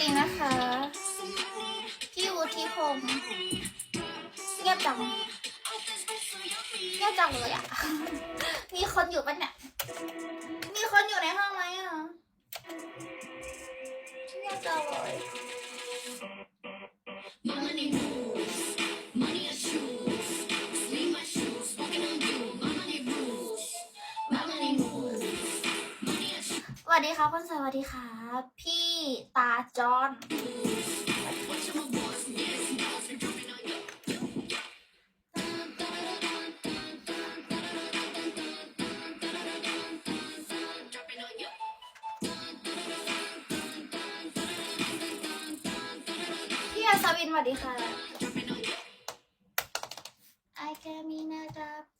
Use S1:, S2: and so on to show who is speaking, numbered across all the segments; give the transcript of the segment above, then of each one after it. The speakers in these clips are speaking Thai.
S1: ดีนะคะ พี่วุฒิพงศ์เงียบจังเงียบจังเลยอะ มีคนอยู่ปะเนี่ย มีคนอยู่ในห้องไหมอะเงียบจังเลยสวัสดีครับคุณสวัสดีครับ พี่ ตาจอนพี่อาซาวินสวัสดีค่ะ I can be
S2: a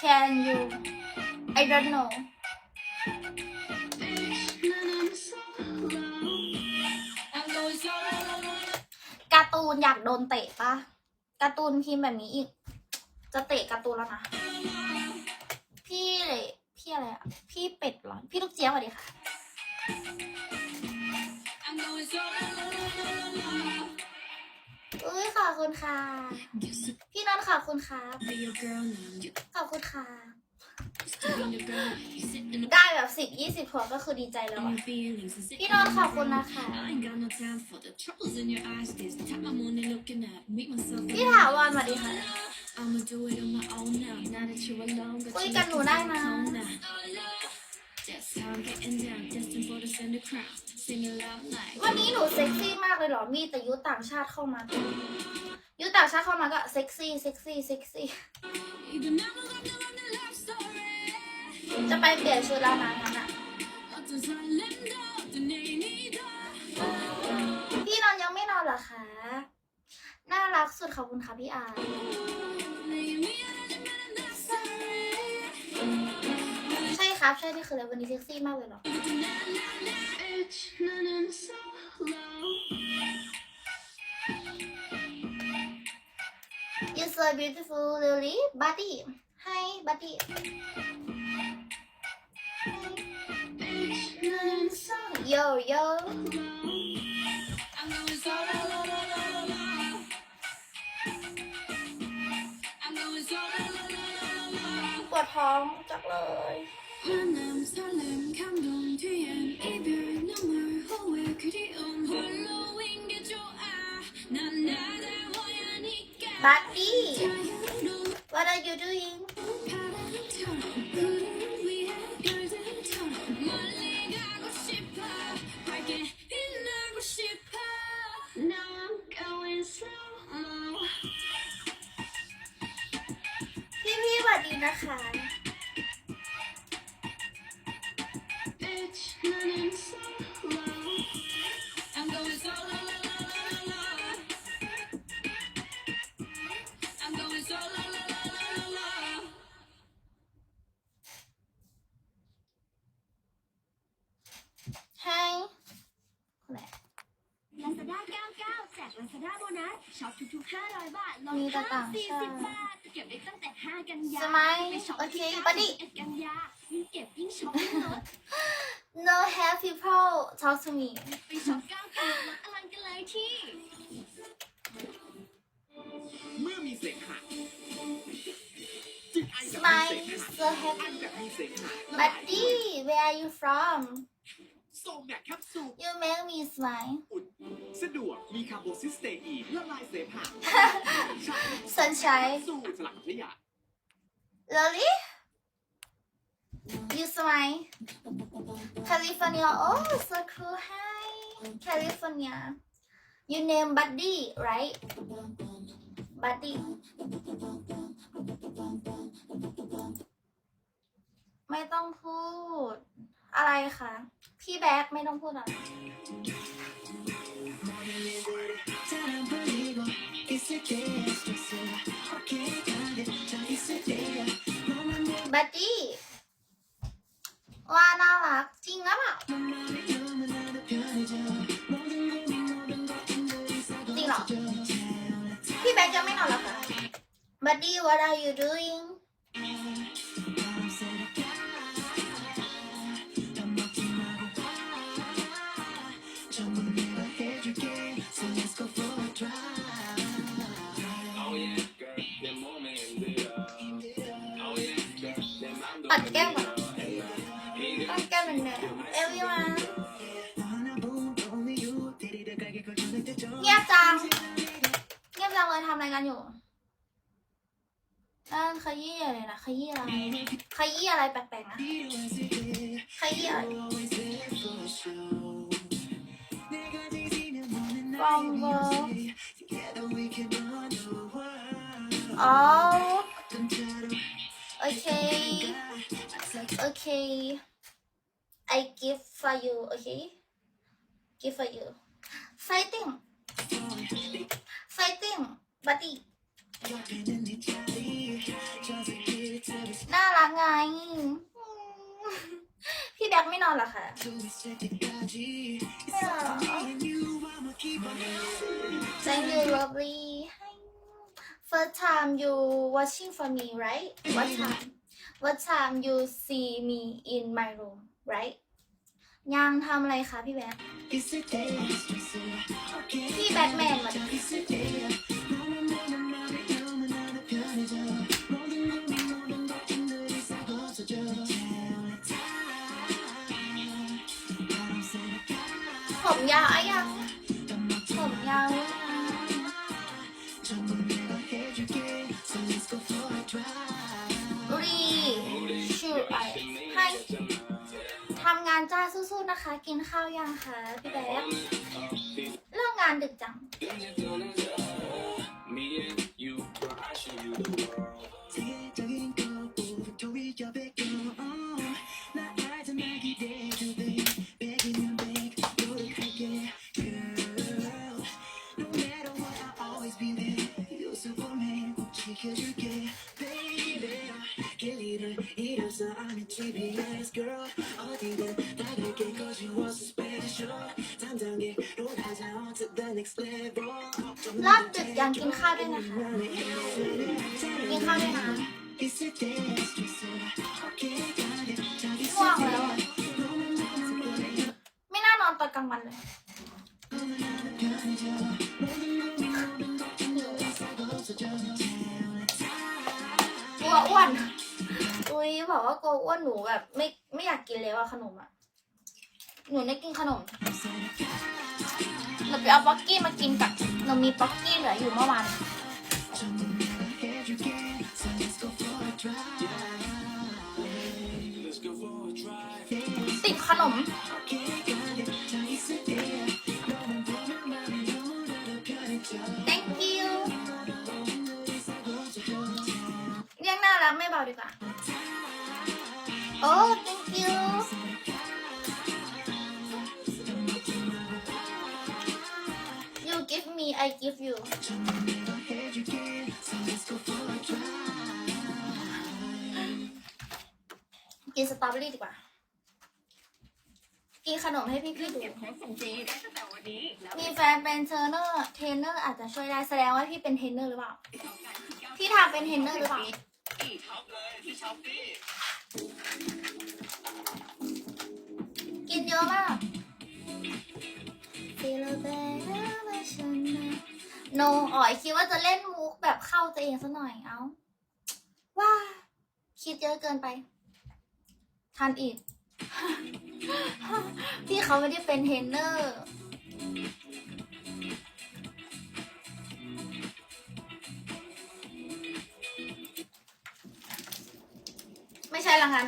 S1: Can you? I don't know นอยากโดนเตะปะการ์ตูนพิมพ์แบบนี้อีก จะเตะการ์ตูนแล้วนะ พี่เลยพี่อะไรอะพี่เป็ดหรอ พี่ลูกเจี๊ยบสวัสดีค่ะ อุ้ยขอบคุณค่ะ พี่นนท์ขอบคุณค่ะขอบคุณค่ะ
S3: used to be your girl You sit in the
S1: ได้แบบสิบยี่สิบพวงก็คือดีใจแล้ว
S3: on
S1: อะ
S3: your feelings and sit
S1: พี่นนท์ขอบคุณนะคะ
S3: I ain't got no time for the troubles in your eyes This time I'm only looking at Meet myself
S1: พี่ถาวรสวัสดีค่ะ
S3: I'ma do it on my own now Now that you're alone got
S1: คุย
S3: you
S1: กันหนูได้นะ
S3: tone now That's how I'm getting down Destined for the center crown Sing it loud like
S1: วันนี้หนูเซ็กซี่มากเลยเหรอ มีแต่ยุต่างชาติเข้ามายุต่างชาติเข้ามาก็เซ็กซี่ เซ็กซี่ เซ็กซี่ จะไปเปลี่ยนชุดแล้วนะนั้นอะพี่นอนยังไม่นอนเหรอคะ น่ารักสุดขอบคุณค่ะพี่อาใช่ครับ ใช่ที่คือเลยวันนี้เซ็กซี่มากเลยหรอยู so beautiful Lily ตี้ให้
S3: บัตตี้
S1: Yo, yo. ปวดท้องจักเลย
S3: บัตตี้
S1: what are you doing นะคะ
S4: จกลาซาด้าโบนัสช็อปทุกๆ 500 บาทลด
S1: มีแต่
S4: เพิ่
S1: ต่ามงชาติ
S4: 40 บาท เก็บได้ตั้งแต่ 5 กันยา
S1: สมัย
S4: ไปช็อป
S1: โอเค
S4: ที่
S1: บัดดี้
S4: 91กันยายิ่งเก็บยิ่งช็อปยิ่งลด
S1: No have people talk to me
S4: ไปช็อป99ลดอลังกันเลยที่
S2: เมื่อมีเสกหะจึงไอแบบมี
S1: Smile
S2: เสกหะ
S1: so
S2: ไอ
S1: happy
S2: แบบมีเสกหะ
S1: Buddy where are you from
S2: โซแมกแคปซูล
S1: You make me smile
S2: อุ่น สะดวกมีคาร์โบซิสเตอีนละลายเสมหะ
S5: sunshine
S2: สูตรสลักขยะ
S5: Lily you smile California oh so cool hi California you name Buddy right Buddy ไม่ต้องพูด อะไรคะ พี่แบ๊กไม่ต้องพูดอะไร บัดดี้ว่าน่ารักจริงหรือเปล่าจริงเหรอพี่แบ๊กยังไม่นอนแล้วค่ะบัดดี้ what are you doing นั่นขยี้อะไรนะขยี้อะไรขยี้อะไรแปลกๆนะขยี้อะไร From work อ๋อโอเคโอเค I give for you okay give for you fighting fighting buddy พี่แบ็คไม่นอนเหรอคะไม่นอนเหรอ Thank you lovely Hi. First time you watching for me right What time What time you see me in my room right ยังทำอะไรคะพี่แบ็คพี่แบ็คแมนมาดิ ผมยาวอะยังผมยาวรีชูไอให้ทำงานจ้าสู้ๆนะคะ กินข้าวยังคะพี่แบ๊บเลิกงานดึกจัง
S2: girl
S1: 어디든 다를게 cause you are so special 담당해 올라자 on to the next level
S5: รอบดึกยังกินข้าวด้วยนะคะ กินข้าวด้วยนะง่วงแล้วอะไม่น่านอนตอนกลางวันเลย บอกว่ากลัวอ้วนหนูแบบไม่ไม่อยากกินเลยว่าขนมอะ หนูไม่กินขนมเราไปเอาป๊อกกี้มากินกับเรามีป๊อกกี้เหลืออยู่เมื่อวานติดขนม thank you เรียกน่ารักไม่เบาดีกว่า โอ้ thank you you give me I give you กินสตรอเบอรี่ดีกว่า กินขนมให้พี่ๆดู มีแฟนเป็นเทรนเนอร์ เทรนเนอร์อาจจะช่วยได้แสดงว่าพี่เป็นเทรนเนอร์หรือเปล่า พี่ทาเป็นเทรนเนอร์หรือเปล่า กินเยอะมากโนอ๋อยคิดว่าจะเล่นมุกแบบเข้าตัวเองซะหน่อยเอาว้าคิดเยอะเกินไปทันอีก พี่เขาไม่ได้เป็นเทรนเนอร์
S1: ช่ละงั้น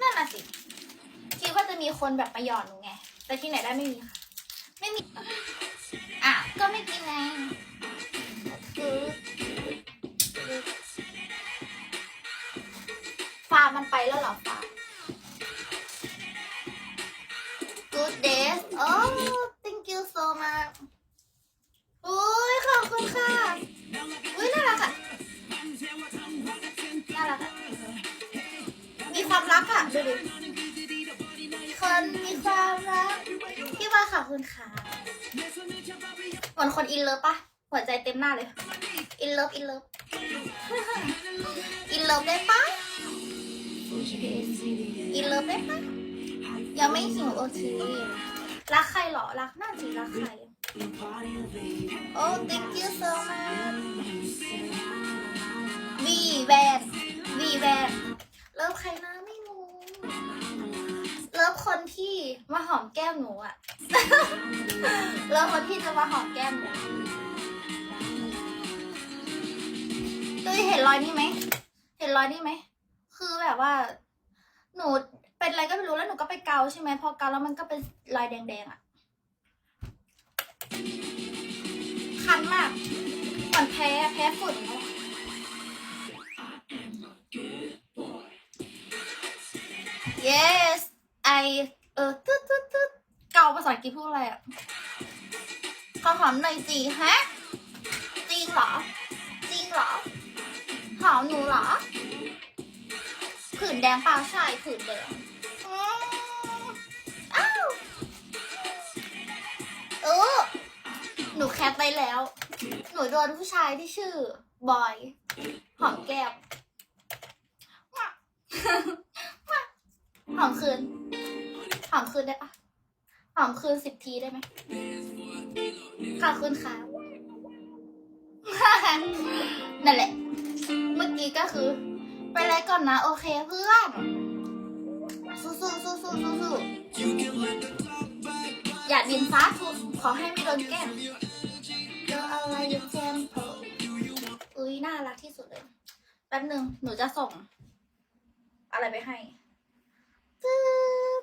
S1: นั่นน่ะสิคิดว่าจะมีคนแบบมาหยอดหนูไง แต่ที่ไหนได้ไม่มีค่ะ ไม่มี อะ ก็ไม่กินไงคือฟ้ามันไปแล้วเหรอฟ้า Good days โอ้ ดูดิคนมีความรักพี่ว่าขอบคุณค่ะเหมือนคนอินเลิฟปะหัวใจเต็มหน้าเลย อินเลิฟอินเลิฟอินเลิฟได้ปะอินเลิฟได้ปะยังไม่หิวโอเครักใครเหรอ รักน่าจีรักใคร โอ้ thank you so much วีแวนวีแวนเลิฟใครนะไม่รู้เลิฟ คนที่มาหอมแก้มหนูอะเลิฟคนที่จะมาหอมแก้มหนูดูเห็นรอยนี่ไหม เห็นรอยนี่ไหม คือแบบว่า หนูเป็นอะไรก็ไม่รู้แล้วหนูก็ไปเกาใช่ไหมพอเกาแล้วมันก็เป็นรอยแดงๆอะคันมากเหมือนแพ้แพ้ฝุ่นนั่นแหละ yes I เออตึ๊ดตึ๊ดตึ๊ดเกาภาษาอังกฤษพูดอะไรอะขอหอมหน่อยสิฮะจริงเหรอจริงเหรอหอมหนูเหรอผื่นแดงเปล่าใช่ผื่นแดงอืมอ้าวเออหนูแคปไปแล้ว หนูโดนผู้ชายที่ชื่อบอย หอมแก้มหอมคืน หอมคืนได้ปะหอมคืนสิบทีได้ไหมขอบคุณค่ะนั่นแหละ เมื่อกี้ก็คือ ไปไลฟ์ก่อนนะ โอเคเพื่อน สู้สู้สู้สู้สู้สู้อย่าดินฟ้าทุกขอให้ไม่โดนแกล้งเจออะไรอยู่แคมป์อุ้ยน่ารักที่สุดเลย แป๊บหนึ่งหนูจะส่ง อะไรไปให้ตึ๊บ